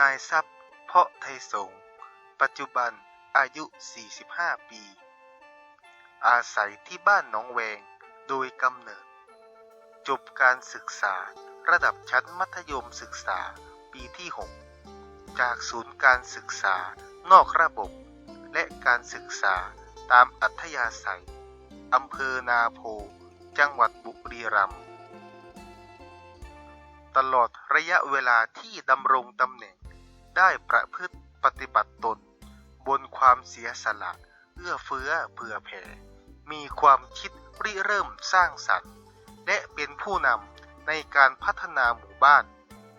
นายทรัพย์ เพาะไทยสงปัจจุบันอายุ 45 ปี อาศัยที่บ้านหนองแวงโดยกำเนิด จบการศึกษาระดับชั้นมัธยมศึกษาปีที่ 6 จากศูนย์การศึกษานอกระบบ และการศึกษาตามอัธยาศัยอำเภอนาโพ จังหวัดบุรีรัมย์ ตลอดระยะเวลาที่ดำรงตำแหน่ง ได้ประพฤติปฏิบัติตน บนความเสียสละ เอื้อเฟื้อเผื่อแผ่ มีความคิดริเริ่มสร้างสรรค์ และเป็นผู้นำในการพัฒนาหมู่บ้าน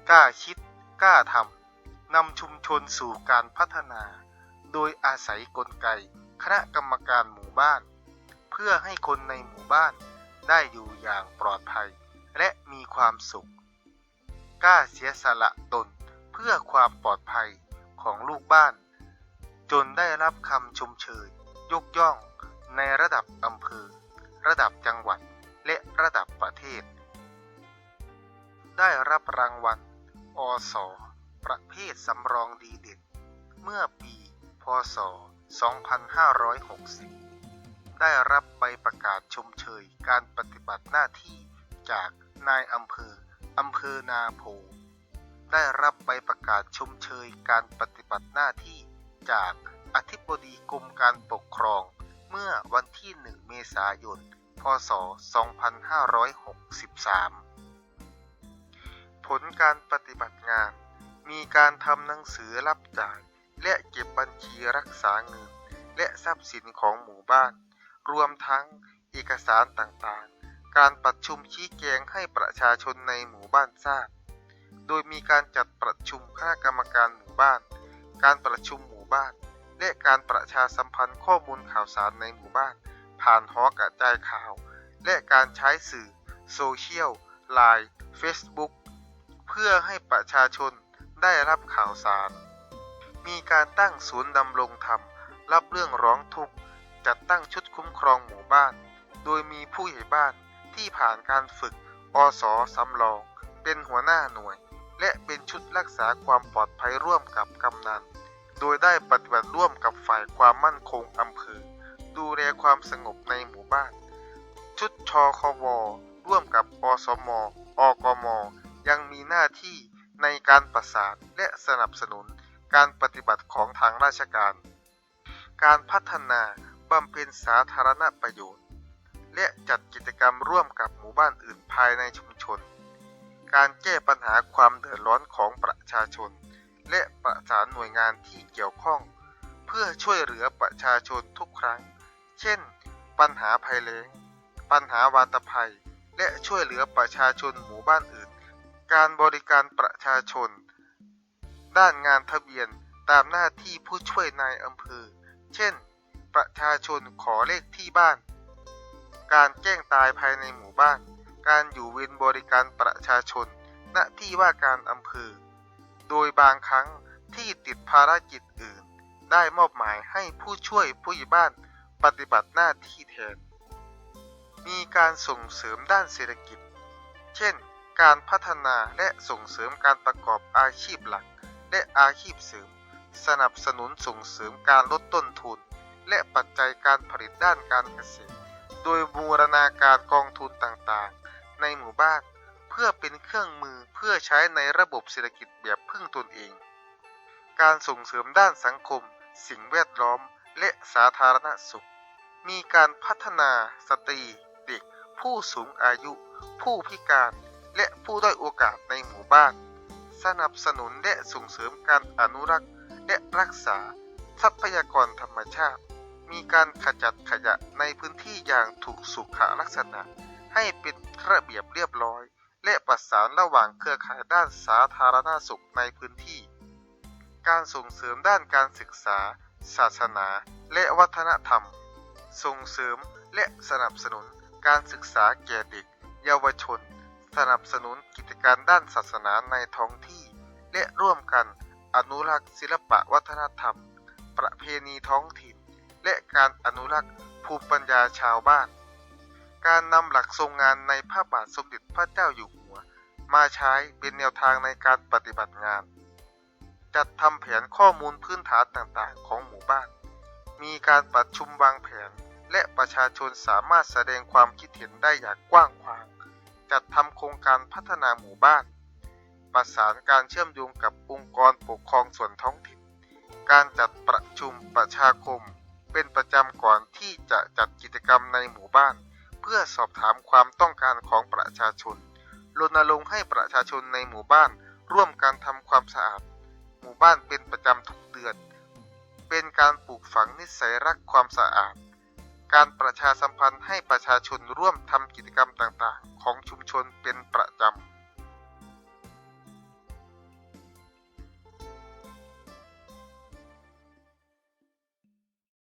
กล้าคิด กล้าทำนำชุมชนสู่การพัฒนา โดยอาศัยกลไกคณะกรรมการหมู่บ้าน เพื่อให้คนในหมู่บ้านได้อยู่อย่างปลอดภัย และมีความสุข กล้าเสียสละตน เพื่อความปลอดภัยของลูกบ้าน จนได้รับคำชมเชยยกย่องในระดับอำเภอ ระดับจังหวัดและระดับประเทศ ได้รับรางวัลอสประเภทสำรองดีเด่น เมื่อปี พศ 2560 ได้รับใบประกาศชมเชยการปฏิบัติหน้าที่จากนายอำเภออำเภอนาโพ ได้รับใบประกาศชมเชยการปฏิบัติหน้าที่จากอธิบดีกรมการปกครอง เมื่อวันที่ 1 เมษายน พศ 2563 ผลการปฏิบัติงาน มีการทำหนังสือรับจ่าย และเก็บบัญชีรักษาเงิน และทรัพย์สินของหมู่บ้าน รวมทั้งเอกสารต่างๆ การประชุมชี้แจงให้ประชาชนในหมู่บ้านทราบ โดยมีการจัดประชุมคณะกรรมการหมู่บ้าน การประชุมหมู่บ้าน และการประชาสัมพันธ์ข้อมูลข่าวสารในหมู่บ้าน ผ่านหอกระจายข่าว และการใช้สื่อโซเชียลไลน์เฟซบุ๊กเพื่อให้ประชาชนได้รับข่าวสาร มีการตั้งศูนย์ดำรงธรรม รับเรื่องร้องทุกข์ จัดตั้งชุดคุ้มครองหมู่บ้าน โดยมีผู้ใหญ่บ้านที่ผ่านการฝึกอสสำรอง เป็นหัวหน้าหน่วย และเป็นชุดรักษาความปลอดภัยร่วมกับกำนัน โดยได้ปฏิบัติร่วมกับฝ่ายความมั่นคงอำเภอ ดูแลความสงบในหมู่บ้าน ชุดชควร่วมกับอสมอกม ยังมีหน้าที่ในการประสานและสนับสนุนการปฏิบัติของทางราชการ การพัฒนาบำเพ็ญสาธารณประโยชน์ และจัดกิจกรรมร่วมกับหมู่บ้านอื่นภายในชุมชน การแก้ปัญหาความเดือดร้อนของประชาชน และประสานหน่วยงานที่เกี่ยวข้อง เพื่อช่วยเหลือประชาชนทุกครั้ง เช่น ปัญหาภัยแล้ง ปัญหาวาตภัย และช่วยเหลือประชาชนหมู่บ้านอื่น การบริการประชาชน ด้านงานทะเบียนตามหน้าที่ผู้ช่วยนายอำเภอ เช่น ประชาชนขอเลขที่บ้าน การแจ้งตายภายในหมู่บ้าน การอยู่เวรบริการประชาชน ณที่ว่าการอำเภอ โดยบางครั้งที่ติดภารกิจอื่น ได้มอบหมายให้ผู้ช่วยผู้ใหญ่บ้านปฏิบัติหน้าที่แทน มีการส่งเสริมด้านเศรษฐกิจ เช่น การพัฒนาและส่งเสริมการประกอบอาชีพหลัก และอาชีพเสริม สนับสนุนส่งเสริมการลดต้นทุน และปัจจัยการผลิตด้านการเกษตร โดยบูรณาการกองทุนต่างๆ ในหมู่บ้าน เพื่อเป็นเครื่องมือเพื่อใช้ในระบบเศรษฐกิจแบบพึ่งตนเอง การส่งเสริมด้านสังคม สิ่งแวดล้อม และสาธารณสุข มีการพัฒนาสตรี เด็ก ผู้สูงอายุ ผู้พิการ และผู้ด้อยโอกาสในหมู่บ้าน สนับสนุนและส่งเสริมการอนุรักษ์ และรักษา ทรัพยากรธรรมชาติมีการขจัดขยะในพื้นที่อย่างถูกสุขลักษณะ ให้เป็นระเบียบเรียบร้อย และประสานระหว่างเครือข่ายด้านสาธารณสุขในพื้นที่ การส่งเสริมด้านการศึกษา ศาสนา และวัฒนธรรม ส่งเสริมและสนับสนุนการศึกษาแก่เด็ก เยาวชน สนับสนุนกิจการด้านศาสนาในท้องที่ และร่วมกันอนุรักษ์ศิลปะวัฒนธรรม ประเพณีท้องถิ่น และการอนุรักษ์ภูมิปัญญาชาวบ้าน การนำหลักทรงงานในพระบาทสมเด็จพระเจ้าอยู่หัว มาใช้เป็นแนวทางในการปฏิบัติงาน จัดทำแผนข้อมูลพื้นฐานต่างๆ ของหมู่บ้าน มีการประชุมวางแผน และประชาชนสามารถแสดงความคิดเห็นได้อย่างกว้างขวาง จัดทำโครงการพัฒนาหมู่บ้าน ประสานการเชื่อมโยงกับองค์กรปกครองส่วนท้องถิ่น การจัดประชุมประชาคม เป็นประจำก่อนที่จะจัดกิจกรรมในหมู่บ้าน พื่อสอบถามความต้องการของประชาชนรณรงค์ให้ประชาชนในหมู่บ้านร่วมการทำความสะอาด หมู่บ้านเป็นประจำทุกเดือน เป็นการปลูกฝังนิสัยรักความสะอาด การประชาสัมพันธ์ให้ประชาชนร่วมทำกิจกรรมต่างๆ ของชุมชนเป็นประจำ